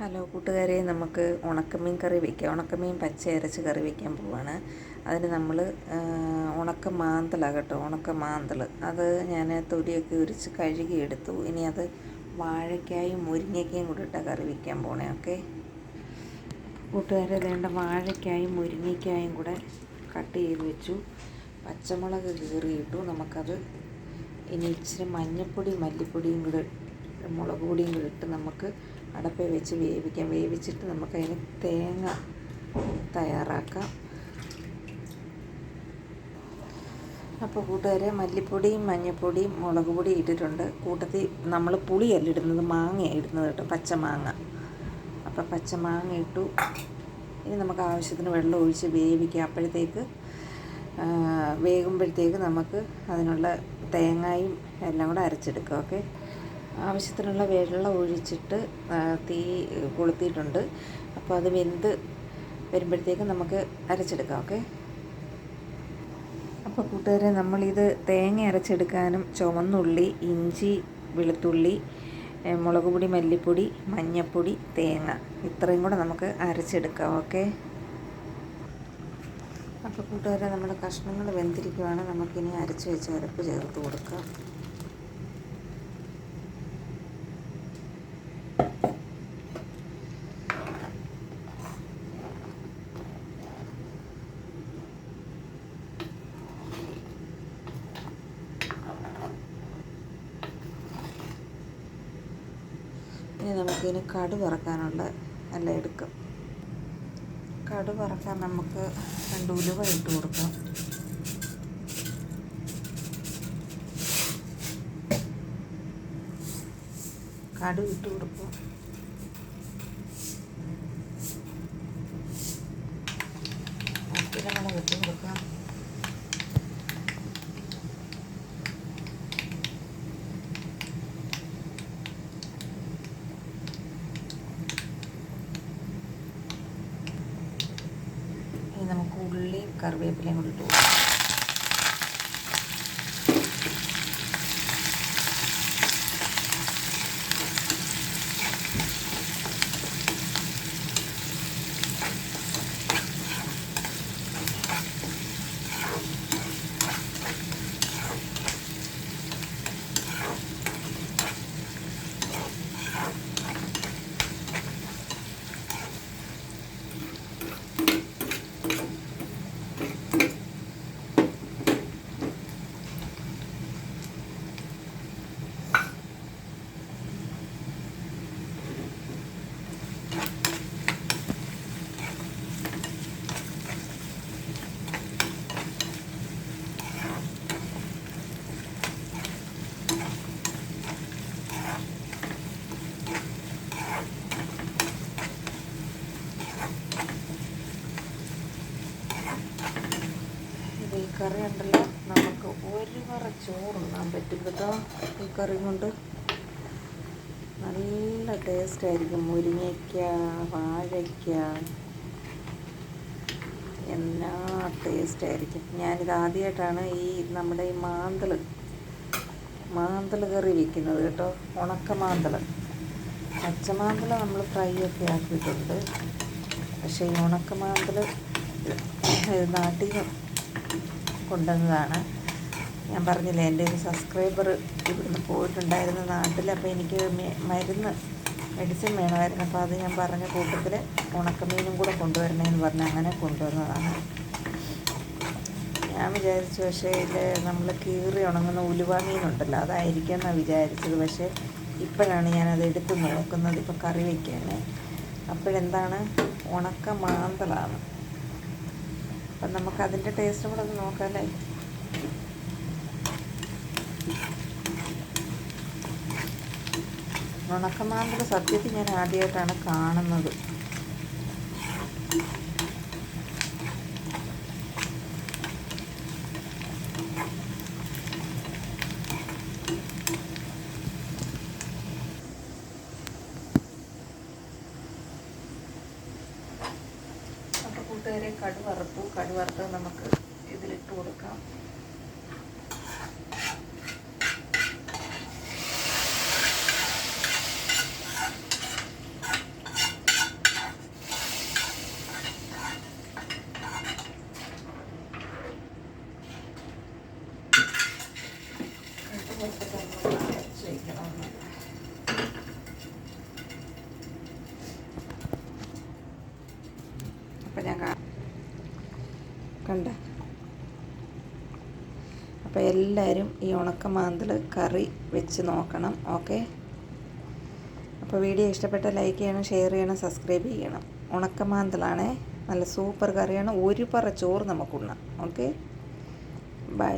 Hello കൂട്ടുകാരെ നമുക്ക് ഉണക്കമീൻ കറി വയ്ക്കാം ഉണക്കമീൻ പച്ച അരച്ച് കറി വയ്ക്കാൻ പോവാണ്. അതിന് നമ്മൾ ഉണക്ക മാന്തലാണ് കേട്ടോ ഉണക്ക മാന്തൽ അത് ഞാൻ തൊലിയൊക്കെ ഉരിച്ച് കഴുകിയെടുത്തു. ഇനി അത് വാഴയ്ക്കായും മുരിങ്ങയ്ക്കയും കൂടി ഇട്ടാണ് കറി വയ്ക്കാൻ പോണേ ഓക്കെ? കൂട്ടുകാരെ വേണ്ട വാഴയ്ക്കായും മുരിങ്ങയ്ക്കായും കൂടെ കട്ട് ചെയ്ത് വെച്ചു. പച്ചമുളക് കീറിയിട്ടു. നമുക്കത് ഇനി ഇച്ചിരി മഞ്ഞൾപ്പൊടി മല്ലിപ്പൊടിയും കൂടെ മുളക് പൊടിയും കൂടെ ഇട്ട് നമുക്ക് അടപ്പേ വെച്ച് വേവിക്കാം. വേവിച്ചിട്ട് നമുക്കതിന് തേങ്ങ തയ്യാറാക്കാം. അപ്പോൾ കൂട്ടുകാരെ മല്ലിപ്പൊടിയും മഞ്ഞൾപ്പൊടിയും മുളക് പൊടി ഇട്ടിട്ടുണ്ട്. കൂട്ടത്തിൽ നമ്മൾ പുളിയല്ല ഇടുന്നത് മാങ്ങയാണ് ഇടുന്നത് കേട്ടോ പച്ചമാങ്ങ അപ്പോൾ പച്ചമാങ്ങ ഇട്ടു. ഇനി നമുക്ക് ആവശ്യത്തിന് വെള്ളം ഒഴിച്ച് വേവിക്കാം. അപ്പോഴത്തേക്ക് വേകുമ്പോഴത്തേക്ക് നമുക്ക് അതിനുള്ള തേങ്ങയും എല്ലാം കൂടെ അരച്ചെടുക്കാം. ഓക്കെ? ആവശ്യത്തിനുള്ള വെള്ളം ഒഴിച്ചിട്ട് തീ കൊളുത്തിയിട്ടുണ്ട്. അപ്പോൾ അത് വെന്ത് വരുമ്പോഴത്തേക്ക് നമുക്ക് അരച്ചെടുക്കാം ഓക്കെ? അപ്പോൾ കൂട്ടുകാരെ നമ്മളിത് തേങ്ങ അരച്ചെടുക്കാനും ചുവന്നുള്ളി ഇഞ്ചി വെളുത്തുള്ളി മുളക് പൊടി മല്ലിപ്പൊടി മഞ്ഞൾപ്പൊടി തേങ്ങ ഇത്രയും കൂടെ നമുക്ക് അരച്ചെടുക്കാം ഓക്കെ? അപ്പോൾ കൂട്ടുകാരെ നമ്മുടെ കഷ്ണങ്ങൾ വെന്തിരിക്കുവാണ്. നമുക്കിനി അരച്ച് വെച്ച് അരപ്പ് ചേർത്ത് കൊടുക്കാം. ഇനി നമുക്കിതിന് കടു വറക്കാനുള്ള എല്ലാം എടുക്കാം. കടു വറക്കാൻ നമുക്ക് രണ്ട് ഉലുവ ഇട്ട് കൊടുക്കാം. കടു ഇട്ട് കൊടുക്കും മുളക് ഇട്ട് കൊടുക്കാം ഇനി നമുക്ക് ഉള്ളിയും കറിവേപ്പിലയും കൂടി ഇട്ട് കൊടുക്കാം ഈ കറി ഉണ്ടല്ലോ. നമുക്ക് ഒരു പറ ചോറുണ്ണാൻ പറ്റും കേട്ടോ ഈ കറി കൊണ്ട്. നല്ല ടേസ്റ്റ് ആയിരിക്കും. മുരിങ്ങയ്ക്ക വാഴയ്ക്ക. എന്നാ ടേസ്റ്റ് ആയിരിക്കും. ഞാനിത് ആദ്യമായിട്ടാണ് ഈ നമ്മുടെ ഈ മാന്തൾ മാന്തൾ കറി വയ്ക്കുന്നത് കേട്ടോ ഉണക്ക മാന്തൾ പച്ചമാന്തൾ നമ്മൾ ഫ്രൈ ഒക്കെ ആക്കിയിട്ടുണ്ട്. പക്ഷേ ഈ ഉണക്ക മാന്തൾ നാട്ടിൽ കൊണ്ടുവന്നതാണ്. ഞാൻ പറഞ്ഞില്ല എന്റെ ഒരു സബ്സ്ക്രൈബർ ഇവിടുന്ന് പോയിട്ടുണ്ടായിരുന്നു നാട്ടിൽ അപ്പോൾ എനിക്ക് മരുന്ന് മെഡിസിൻ വേണമായിരുന്നു. അപ്പോൾ അത് ഞാൻ പറഞ്ഞ കൂട്ടത്തിൽ ഉണക്കമീനും കൂടെ കൊണ്ടുവരണമെന്ന് പറഞ്ഞ് അങ്ങനെ കൊണ്ടുവന്നതാണ്. ഞാൻ വിചാരിച്ചു പക്ഷേ ഇത് നമ്മൾ കീറി ഉണങ്ങുന്ന ഉലുവ മീനുണ്ടല്ലോ അതായിരിക്കും എന്നാണ് വിചാരിച്ചത്. പക്ഷേ ഇപ്പോഴാണ് ഞാനത് എടുത്ത് നോക്കുന്നത് ഇപ്പോൾ കറി വയ്ക്കാൻ അപ്പോഴെന്താണ്? ഉണക്ക മാന്തളാണ് അപ്പം നമുക്ക് അതിന്റെ ടേസ്റ്റ് കൂടെ ഒന്ന് നോക്കാം അല്ലേ? ഉണക്കമാന്തൽ സത്യത്തിൽ ഞാൻ ആദ്യമായിട്ടാണ് കാണുന്നത്. നേരെ കടുവറുപ്പു കടുവറുത്ത് നമുക്ക് ഇതിലിട്ട് കൊടുക്കാം Thank you. അപ്പം ഞാൻ കണ്ട. അപ്പോൾ എല്ലാവരും ഈ ഉണക്കമാന്തൽ കറി വെച്ച് നോക്കണം ഓക്കെ? അപ്പോൾ വീഡിയോ ഇഷ്ടപ്പെട്ട ലൈക്ക് ചെയ്യണം ഷെയർ ചെയ്യണം സബ്സ്ക്രൈബ് ചെയ്യണം. ഉണക്കമാന്തലാണേ നല്ല സൂപ്പർ കറിയാണ്. ഒരു പറ ചോറ് നമുക്കുണ്ണാം. ഓക്കെ? ബൈ.